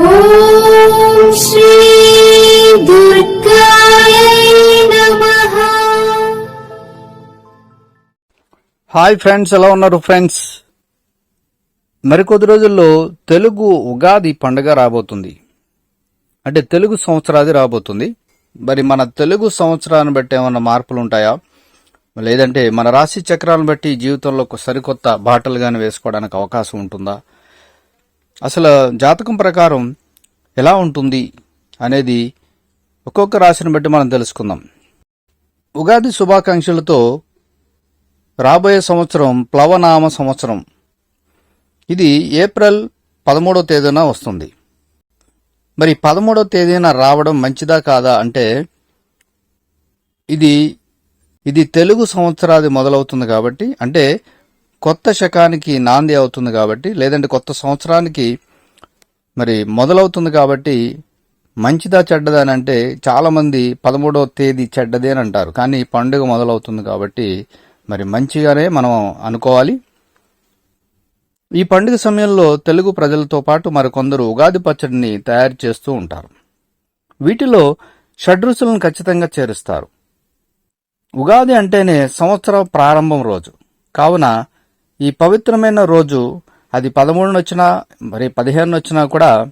Hi friends ఎలా ఉన్నారు friends? మరికొద్ది రోజుల్లో తెలుగు ఉగాది పండుగ రాబోతుంది. అంటే తెలుగు సంవత్సరాది రాబోతుంది. మరి మన తెలుగు సంవత్సరాన్ని బట్టి ఏమన్నా మార్పులు ఉంటాయా? లేదంటే మన రాశి చక్రాలను బట్టి జీవితంలో సరికొత్త బాటలు కానీ వేసుకోవడానికి అవకాశం ఉంటుందా? అసలు జాతకం ప్రకారం ఎలా ఉంటుంది అనేది ఒక్కొక్క రాశిని బట్టి మనం తెలుసుకుందాం. ఉగాది శుభాకాంక్షలతో రాబోయే సంవత్సరం ప్లవనామ సంవత్సరం. ఇది ఏప్రిల్ పదమూడవ తేదీన వస్తుంది. మరి పదమూడవ తేదీన రావడం మంచిదా కాదా అంటే ఇది ఇది తెలుగు సంవత్సరాది మొదలవుతుంది కాబట్టి అంటే కొత్త శకానికి నాంది అవుతుంది కాబట్టి లేదంటే కొత్త సంవత్సరానికి మరి మొదలవుతుంది కాబట్టి మంచిదా చెడ్డదా అని అంటే చాలామంది పదమూడవ తేదీ చెడ్డదే అని అంటారు. కానీ పండుగ మొదలవుతుంది కాబట్టి మరి మంచిగానే మనం అనుకోవాలి. ఈ పండుగ సమయంలో తెలుగు ప్రజలతో పాటు మరికొందరు ఉగాది పచ్చడిని తయారు చేస్తూ ఉంటారు. వీటిలో షడ్రుచులను ఖచ్చితంగా చేరుస్తారు. ఉగాది అంటేనే సంవత్సర ప్రారంభం రోజు. కావున ఈ పవిత్రమైన రోజు అది పదమూడున వచ్చినా మరి పదిహేను వచ్చినా కూడా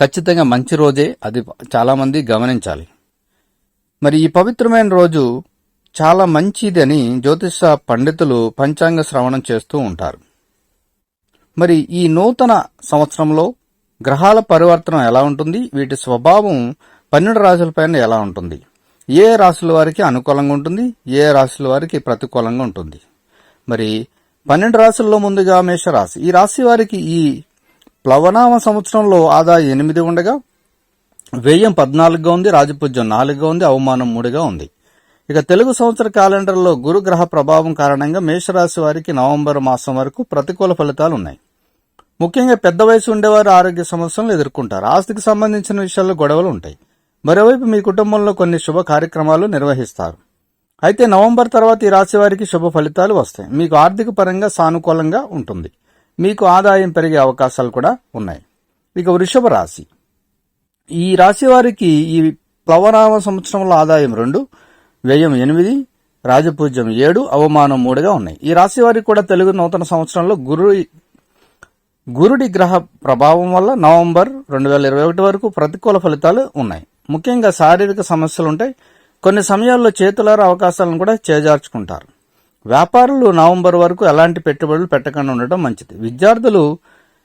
ఖచ్చితంగా మంచి రోజే అది చాలామంది గమనించాలి. మరి ఈ పవిత్రమైన రోజు చాలా మంచిది అని జ్యోతిష పండితులు పంచాంగ శ్రవణం చేస్తూ ఉంటారు. మరి ఈ నూతన సంవత్సరంలో గ్రహాల పరివర్తన ఎలా ఉంటుంది? వీటి స్వభావం పన్నెండు రాశులపైన ఎలా ఉంటుంది? ఏ రాశుల వారికి అనుకూలంగా ఉంటుంది? ఏ రాశుల వారికి ప్రతికూలంగా ఉంటుంది? మరి పన్నెండు రాశుల్లో ముందుగా మేషరాశి. ఈ రాశి వారికి ఈ ప్లవనామ సంవత్సరంలో ఆదాయం ఎనిమిది ఉండగా వ్యయం పద్నాలుగుగా ఉంది రాజపూజ్యం నాలుగుగా ఉంది అవమానం మూడుగా ఉంది. ఇక తెలుగు సంవత్సర క్యాలెండర్లో గురుగ్రహ ప్రభావం కారణంగా మేషరాశి వారికి నవంబర్ మాసం వరకు ప్రతికూల ఫలితాలు ఉన్నాయి. ముఖ్యంగా పెద్ద వయసు ఉండేవారు ఆరోగ్య సమస్యలను ఎదుర్కొంటారు. ఆస్తికి సంబంధించిన విషయాల్లో గొడవలు ఉంటాయి. మరోవైపు మీ కుటుంబంలో కొన్ని శుభ కార్యక్రమాలు నిర్వహిస్తారు. అయితే నవంబర్ తర్వాత ఈ రాశి వారికి శుభ ఫలితాలు వస్తాయి. మీకు ఆర్థిక పరంగా సానుకూలంగా ఉంటుంది. మీకు ఆదాయం పెరిగే అవకాశాలు కూడా ఉన్నాయి. ఇక వృషభ రాశి. ఈ రాశి వారికి ఈ ప్లవనామ సంవత్సరంలో ఆదాయం రెండు వ్యయం ఎనిమిది రాజపూజ్యం ఏడు అవమానం మూడుగా ఉన్నాయి. ఈ రాశి వారికి కూడా తెలుగు నూతన సంవత్సరంలో గురు గురుడి గ్రహ ప్రభావం వల్ల నవంబర్ రెండు వేల ఇరవై ఒకటి వరకు ప్రతికూల ఫలితాలు ఉన్నాయి. ముఖ్యంగా శారీరక సమస్యలు ఉంటాయి. కొన్ని సమయాల్లో చేతులార అవకాశాలను కూడా చేజార్చుకుంటారు. వ్యాపారులు నవంబర్ వరకు ఎలాంటి పెట్టుబడులు పెట్టకుండా ఉండటం మంచిది. విద్యార్థులు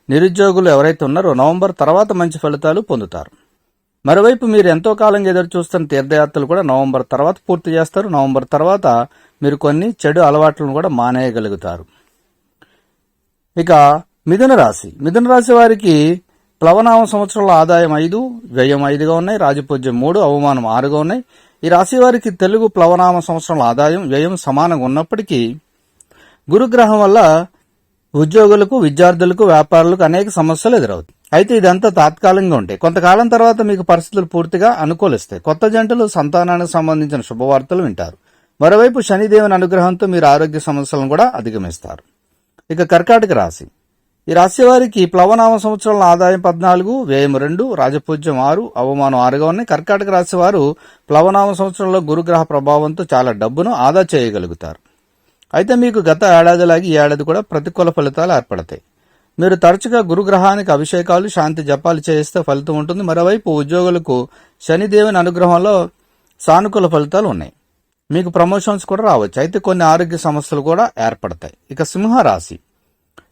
నిరుద్యోగులు ఎవరైతే ఉన్నారో నవంబర్ తర్వాత మంచి ఫలితాలు పొందుతారు. మరోవైపు మీరు ఎంతో కాలంగా ఎదురు చూస్తున్న తీర్థయాత్రలు కూడా నవంబర్ తర్వాత పూర్తి చేస్తారు. నవంబర్ తర్వాత మీరు కొన్ని చెడు అలవాట్లను కూడా మానేయగలుగుతారు. ఇక మిథున రాశి. మిథున రాశి వారికి ప్లవనామ సంవత్సరంలో ఆదాయం ఐదు వ్యయం ఐదుగా ఉన్నాయి. రాజపూజ్యం మూడు అవమానం ఆరుగా ఉన్నాయి. ఈ రాశి వారికి తెలుగు ప్లవనామ సంవత్సరంలో ఆదాయం వ్యయం సమానంగా ఉన్నప్పటికీ గురుగ్రహం వల్ల ఉద్యోగులకు విద్యార్థులకు వ్యాపారులకు అనేక సమస్యలు ఎదురవుతాయి. అయితే ఇదంతా తాత్కాలికంగా ఉంటాయి. కొంతకాలం తర్వాత మీకు పరిస్థితులు పూర్తిగా అనుకూలిస్తాయి. కొత్త జంటలు సంతానానికి సంబంధించిన శుభవార్తలు వింటారు. మరోవైపు శనిదేవుని అనుగ్రహంతో మీరు ఆరోగ్య సమస్యలను కూడా అధిగమిస్తారు. ఇక కర్కాటక రాశి. ఈ రాశి వారికి ప్లవనామ సంవత్సరంలో ఆదాయం పద్నాలుగు వ్యయం రెండు రాజపూజ్యం ఆరు అవమానం ఆరుగా ఉన్నాయి. కర్కాటక రాశి వారు ప్లవనామ సంవత్సరంలో గురుగ్రహ ప్రభావంతో చాలా డబ్బును ఆదా చేయగలుగుతారు. అయితే మీకు గత ఏడాదిలాగి ఈ ఏడాది కూడా ప్రతికూల ఫలితాలు ఏర్పడతాయి. మీరు తరచుగా గురుగ్రహానికి అభిషేకాలు శాంతి జపాలు చేయిస్తే ఫలితం ఉంటుంది. మరోవైపు ఉద్యోగులకు శనిదేవుని అనుగ్రహంలో సానుకూల ఫలితాలు ఉన్నాయి. మీకు ప్రమోషన్స్ కూడా రావచ్చు. అయితే కొన్ని ఆరోగ్య సమస్యలు కూడా ఏర్పడతాయి. ఇక సింహరాశి.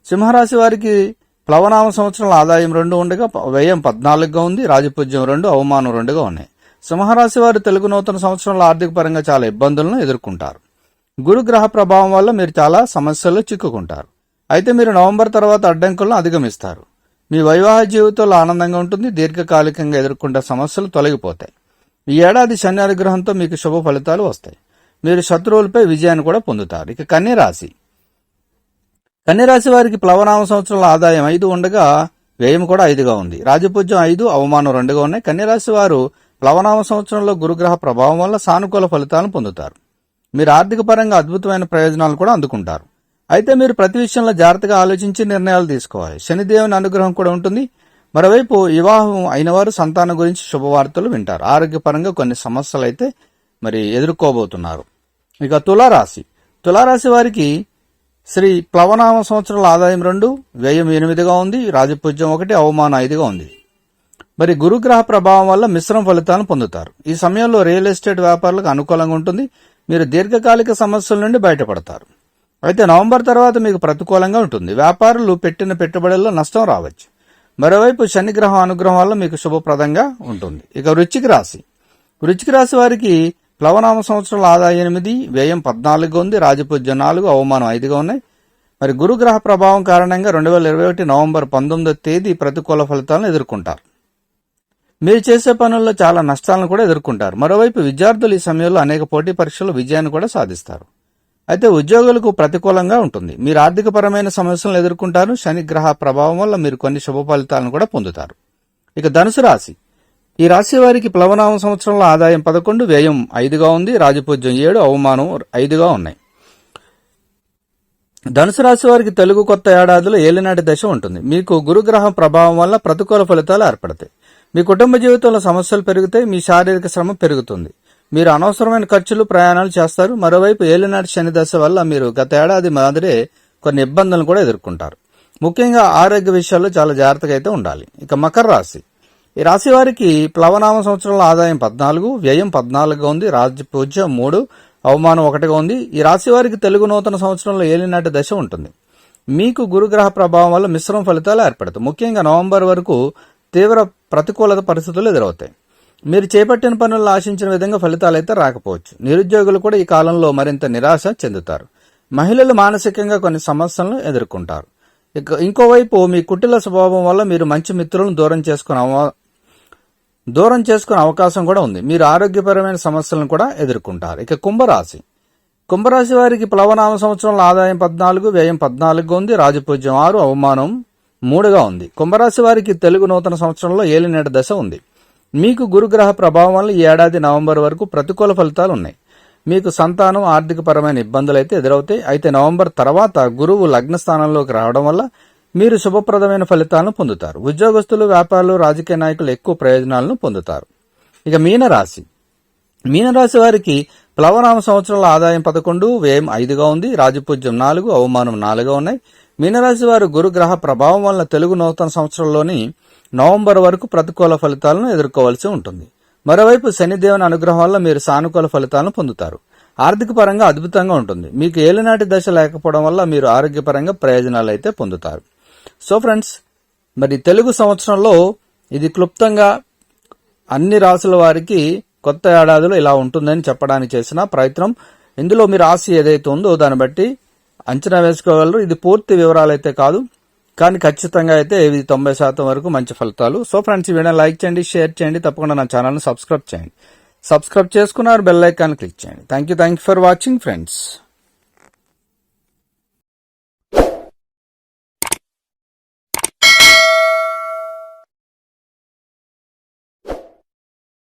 సింహరాశి వారికి ప్లవనామ సంవత్సరాల ఆదాయం రెండు ఉండగా వ్యయం పద్నాలుగుగా ఉంది రాజపూజ్యం రెండు అవమానం రెండుగా ఉన్నాయి. సింహరాశి వారు తెలుగు నూతన సంవత్సరంలో ఆర్థిక పరంగా చాలా ఇబ్బందులను ఎదుర్కొంటారు. గురుగ్రహ ప్రభావం వల్ల మీరు చాలా సమస్యల్లో చిక్కుకుంటారు. అయితే మీరు నవంబర్ తర్వాత అడ్డంకులను అధిగమిస్తారు. మీ వైవాహ జీవితంలో ఆనందంగా ఉంటుంది దీర్ఘకాలికంగా ఎదుర్కొంటే సమస్యలు తొలగిపోతాయి. ఈ ఏడాది శని అనుగ్రహంతో మీకు శుభ ఫలితాలు వస్తాయి. మీరు శత్రువులపై విజయాన్ని కూడా పొందుతారు. ఇక కన్యరాశి. కన్యరాశి వారికి ప్లవనామ సంవత్సరంలో ఆదాయం ఐదు ఉండగా వ్యయం కూడా ఐదుగా ఉంది. రాజపూజ్యం ఐదు అవమానం రెండుగా ఉన్నాయి. కన్యరాశి వారు ప్లవనామ సంవత్సరంలో గురుగ్రహ ప్రభావం వల్ల సానుకూల ఫలితాలను పొందుతారు. మీరు ఆర్థిక పరంగా అద్భుతమైన ప్రయోజనాలు కూడా అందుకుంటారు. అయితే మీరు ప్రతి విషయంలో జాగ్రత్తగా ఆలోచించి నిర్ణయాలు తీసుకోవాలి. శనిదేవుని అనుగ్రహం కూడా ఉంటుంది. మరోవైపు వివాహం అయిన వారు సంతానం గురించి శుభవార్తలు వింటారు. ఆరోగ్యపరంగా కొన్ని సమస్యలు అయితే మరి ఎదుర్కోబోతున్నారు. ఇక తులారాశి. తులారాశి వారికి శ్రీ ప్లవనామ సంవత్సరాల ఆదాయం రెండు వ్యయం ఎనిమిదిగా ఉంది రాజపూజ్యం ఒకటి అవమానం ఐదుగా ఉంది. మరి గురుగ్రహ ప్రభావం వల్ల మిశ్రమ ఫలితాలను పొందుతారు. ఈ సమయంలో రియల్ ఎస్టేట్ వ్యాపారులకు అనుకూలంగా ఉంటుంది మీరు దీర్ఘకాలిక సమస్యల నుండి బయటపడతారు. అయితే నవంబర్ తర్వాత మీకు ప్రతికూలంగా ఉంటుంది. వ్యాపారులు పెట్టిన పెట్టుబడుల్లో నష్టం రావచ్చు. మరోవైపు శనిగ్రహం అనుగ్రహం వల్ల మీకు శుభప్రదంగా ఉంటుంది. ఇక వృచ్చిక రాశి. వృచ్చిక రాశి వారికి ప్లవనామ సంవత్సరాల ఆదాయం ఎనిమిది వ్యయం పద్నాలుగుగా ఉంది రాజపూజ్యం నాలుగు అవమానం ఐదుగా ఉన్నాయి. మరి గురుగ్రహ ప్రభావం కారణంగా రెండు వేల ఇరవై ఒకటి నవంబర్ పంతొమ్మిదో తేదీ ప్రతికూల ఫలితాలను ఎదుర్కొంటారు. మీరు చేసే పనుల్లో చాలా నష్టాలను కూడా ఎదుర్కొంటారు. మరోవైపు విద్యార్థులు ఈ సమయంలో అనేక పోటీ పరీక్షల్లో విజయాన్ని కూడా సాధిస్తారు. అయితే ఉద్యోగులకు ప్రతికూలంగా ఉంటుంది. మీరు ఆర్థికపరమైన సమస్యలను ఎదుర్కొంటారు. శని గ్రహ ప్రభావం వల్ల మీరు కొన్ని శుభ ఫలితాలను కూడా పొందుతారు. ఇక ధనుసు రాశి. ఈ రాశి వారికి ప్లవనామ సంవత్సరంలో ఆదాయం పదకొండు వ్యయం ఐదుగా ఉంది రాజపూజ్యం ఏడు అవమానం ఐదుగా ఉన్నాయి. ధనుసు రాశి వారికి తెలుగు కొత్త ఏడాదిలో ఏలినాటి దశ ఉంటుంది. మీకు గురుగ్రహం ప్రభావం వల్ల ప్రతికూల ఫలితాలు ఏర్పడతాయి. మీ కుటుంబ జీవితంలో సమస్యలు పెరుగుతాయి మీ శారీరక శ్రమ పెరుగుతుంది. మీరు అనవసరమైన ఖర్చులు ప్రయాణాలు చేస్తారు. మరోవైపు ఏలినాటి శని దశ వల్ల మీరు గత ఏడాది మాదిరే కొన్ని ఇబ్బందులను కూడా ఎదుర్కొంటారు. ముఖ్యంగా ఆరోగ్య విషయాల్లో చాలా జాగ్రత్తగా అయితే ఉండాలి. ఇక మకర రాశి. ఈ రాశి వారికి ప్లవనామ సంవత్సరంలో ఆదాయం పద్నాలుగు వ్యయం పద్నాలుగుగా ఉంది రాజ్యపూజ్యం మూడు అవమానం ఒకటిగా ఉంది. ఈ రాశి వారికి తెలుగు నూతన సంవత్సరంలో ఏలినాటి దశ ఉంటుంది. మీకు గురుగ్రహ ప్రభావం వల్ల మిశ్రమ ఫలితాలు ఏర్పడతాయి. ముఖ్యంగా నవంబర్ వరకు తీవ్ర ప్రతికూలత పరిస్థితులు ఎదురవుతాయి. మీరు చేపట్టిన పనుల్లో ఆశించిన విధంగా ఫలితాలు అయితే రాకపోవచ్చు. నిరుద్యోగులు కూడా ఈ కాలంలో మరింత నిరాశ చెందుతారు. మహిళలు మానసికంగా కొన్ని సమస్యలను ఎదుర్కొంటారు. ఇంకోవైపు మీ కుటిల స్వభావం వల్ల మీరు మంచి మిత్రులను దూరం చేసుకునే అవ- దూరం చేసుకునే అవకాశం కూడా ఉంది. మీరు ఆరోగ్యపరమైన సమస్యలను కూడా ఎదుర్కొంటారు. ఇక కుంభరాశి. కుంభరాశి వారికి ప్లవనామ సంవత్సరంలో ఆదాయం పద్నాలుగు వ్యయం పద్నాలుగుగా ఉంది. రాజపూజ్యం ఆరు అవమానం మూడుగా ఉంది. కుంభరాశి వారికి తెలుగు నూతన సంవత్సరంలో ఏలినేట దశ ఉంది. మీకు గురుగ్రహ ప్రభావం వల్ల ఈ ఏడాది నవంబర్ వరకు ప్రతికూల ఫలితాలు ఉన్నాయి. మీకు సంతానం ఆర్థికపరమైన ఇబ్బందులు అయితే ఎదురవుతాయి. అయితే నవంబర్ తర్వాత గురువు లగ్న స్థానంలోకి రావడం వల్ల మీరు శుభప్రదమైన ఫలితాలను పొందుతారు. ఉద్యోగస్తులు వ్యాపారులు రాజకీయ నాయకులు ఎక్కువ ప్రయోజనాలను పొందుతారు. ఇక మీనరాశి. మీనరాశి వారికి ప్లవనామ సంవత్సరాల ఆదాయం పదకొండు వ్యయం ఐదుగా ఉంది. రాజపూజ్యం నాలుగు అవమానం నాలుగుగా ఉన్నాయి. మీనరాశి వారు గురుగ్రహ ప్రభావం వలన తెలుగు నూతన సంవత్సరంలోని నవంబర్ వరకు ప్రతికూల ఫలితాలను ఎదుర్కోవాల్సి ఉంటుంది. మరోవైపు శనిదేవుని అనుగ్రహం వల్ల మీరు సానుకూల ఫలితాలను పొందుతారు. ఆర్థిక పరంగా అద్భుతంగా ఉంటుంది. మీకు ఏలినాటి దశ లేకపోవడం వల్ల మీరు ఆరోగ్యపరంగా ప్రయోజనాలు అయితే పొందుతారు. సో ఫ్రెండ్స్ మరి తెలుగు సంవత్సరంలో ఇది క్లుప్తంగా అన్ని రాసుల వారికి కొత్త ఏడాదిలో ఇలా ఉంటుందని చెప్పడానికి చేసిన ప్రయత్నం. ఇందులో మీ రాశి ఏదైతే ఉందో దాన్ని బట్టి అంచనా వేసుకోగలరు. ఇది పూర్తి వివరాలు అయితే కాదు కానీ ఖచ్చితంగా అయితే ఇది తొంభై శాతం వరకు మంచి ఫలితాలు. సో ఫ్రెండ్స్ ఈ వీడియో లైక్ చేయండి షేర్ చేయండి తప్పకుండా నా ఛానల్ను సబ్స్క్రైబ్ చేయండి. సబ్స్క్రైబ్ చేసుకున్నారు బెల్ ఐకాన్ క్లిక్ చేయండి. Thank you thank you for watching friends